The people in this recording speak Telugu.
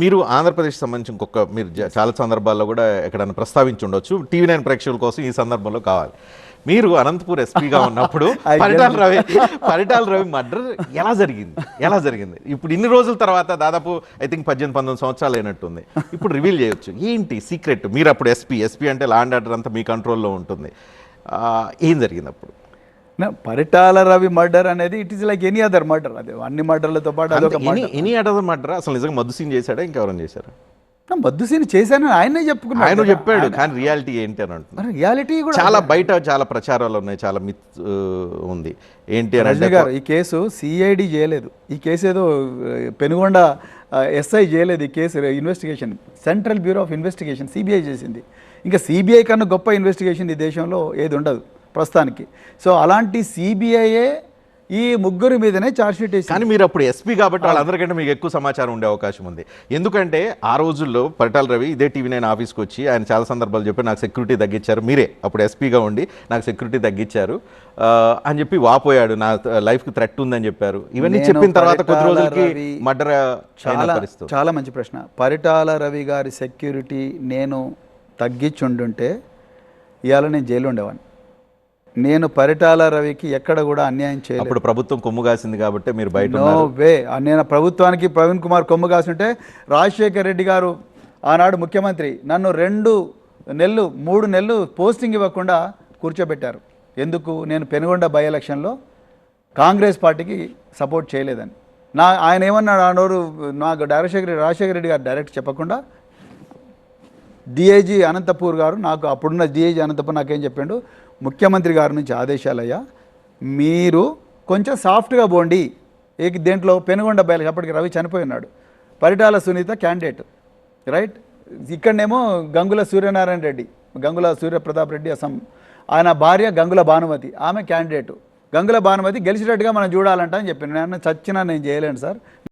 మీరు ఆంధ్రప్రదేశ్ సంబంధించి ఇంకొక మీరు చాలా సందర్భాల్లో కూడా ఎక్కడైనా ప్రస్తావించి ఉండొచ్చు. టీవీ నైన్ ప్రేక్షకుల కోసం ఈ సందర్భంలో కావాలి. మీరు అనంతపూర్ ఎస్పీగా ఉన్నప్పుడు పరిటాల రవి పరిటాల రవి మర్డర్ ఎలా జరిగింది? ఎలా జరిగింది? ఇప్పుడు ఇన్ని రోజుల తర్వాత దాదాపు ఐ థింక్ పద్దెనిమిది పంతొమ్మిది సంవత్సరాలు అయినట్టుంది. ఇప్పుడు రివీల్ చేయొచ్చు. ఏంటి సీక్రెట్? మీరు అప్పుడు ఎస్పీ ఎస్పీ అంటే లాండ్ ఆర్డర్ అంతా మీ కంట్రోల్లో ఉంటుంది. ఏం జరిగింది అప్పుడు? పరిటాల రవి మర్డర్ అనేది it is like any other murder అది అన్ని మర్డర్లతో పాటు అదొక ఎనీ అడర్ మర్డర్. అసలు నిజంగా మధు సీన్ చేశాడా? ఇంకెవరైనా చేశారా? మద్దు సీన్ చేశానని ఆయనే చెప్పుకున్నాడు ఆయన. చెప్పాడు కానీ రియాలిటీ ఏంటి అని అంటున్నాడు. మరి రియాలిటీ కూడా చాలా బయట చాలా ప్రచారాలు ఉన్నాయి చాలా మిత్ ఆ, ఉంది. ఏంటి అని గారు ఈ కేసు సిఐడి చేయలేదు. ఈ కేసు ఏదో ఆ, పెనుగొండ ఎస్ఐ చేయలేదు ఈ case investigation central bureau of investigation CBI చేసింది. ఇంకా సిబిఐ కన్నా గొప్ప ఇన్వెస్టిగేషన్ ఈ దేశంలో ఏది ఉండదు ప్రస్తుతానికి. సో అలాంటి సిబిఐఏ ఈ ముగ్గురి మీదనే ఛార్జ్షీట్ వేసింది. కానీ మీరు అప్పుడు ఎస్పీ కాబట్టి వాళ్ళందరికంటే మీకు ఎక్కువ సమాచారం ఉండే అవకాశం ఉంది. ఎందుకంటే ఆ రోజుల్లో పరిటాల రవి ఇదే టీవీ నైన్ ఆఫీస్కి వచ్చి ఆయన చాలా సందర్భాలు చెప్పి నాకు సెక్యూరిటీ తగ్గించారు. మీరే అప్పుడు ఎస్పీగా ఉండి నాకు సెక్యూరిటీ తగ్గించారు. అని చెప్పి వాపోయాడు. నా లైఫ్కి థ్రెట్ ఉందని చెప్పారు. ఇవన్నీ నేను చెప్పిన తర్వాత కొద్ది రోజులకి రవి మర్డర్ చాలా చాలా మంచి ప్రశ్న. పరిటాల రవి గారి సెక్యూరిటీ నేను తగ్గించుండుంటే ఇవాళ నేను జైలు ఉండేవాడిని. నేను పరిటాల రవికి ఎక్కడ కూడా అన్యాయం చేయలేదు. అప్పుడు ప్రభుత్వం కొమ్ము కాసింది కాబట్టి మీరు బయట నో వే నేను ప్రభుత్వానికి ప్రవీణ్ కుమార్ కొమ్ము కాసుంటే రాజశేఖర్ రెడ్డి గారు ఆనాడు ముఖ్యమంత్రి నన్ను రెండు నెలలు మూడు నెలలు పోస్టింగ్ ఇవ్వకుండా కూర్చోబెట్టారు. ఎందుకు? నేను పెనుగొండ బై ఎలక్షన్లో కాంగ్రెస్ పార్టీకి సపోర్ట్ చేయలేదని. నా ఆయన ఏమన్నాడు? ఆ నోరు నాకు రాజశేఖర రెడ్డి రాజశేఖర రెడ్డి గారు డైరెక్ట్ చెప్పకుండా డిఐజీ అనంతపూర్ గారు నాకు అప్పుడున్న డిఐజీ అనంతపూర్ నాకేం చెప్పిండు ముఖ్యమంత్రి గారి నుంచి ఆదేశాలయ్యా మీరు కొంచెం సాఫ్ట్గా పోండి. ఏ దేంట్లో పెనుగొండ బయలు అప్పటికి రవి చనిపోయి ఉన్నాడు పరిటాల సునీత క్యాండిడేట్ రైట్? ఇక్కడనేమో గంగుల సూర్యనారాయణ రెడ్డి గంగుల సూర్యప్రతాప్ రెడ్డి అసం ఆయన భార్య గంగుల భానుమతి ఆమె క్యాండిడేట్. గంగుల భానుమతి గెలిచినట్టుగా మనం చూడాలంట అని చెప్పాను నేను చచ్చినా నేను చేయలేను సార్.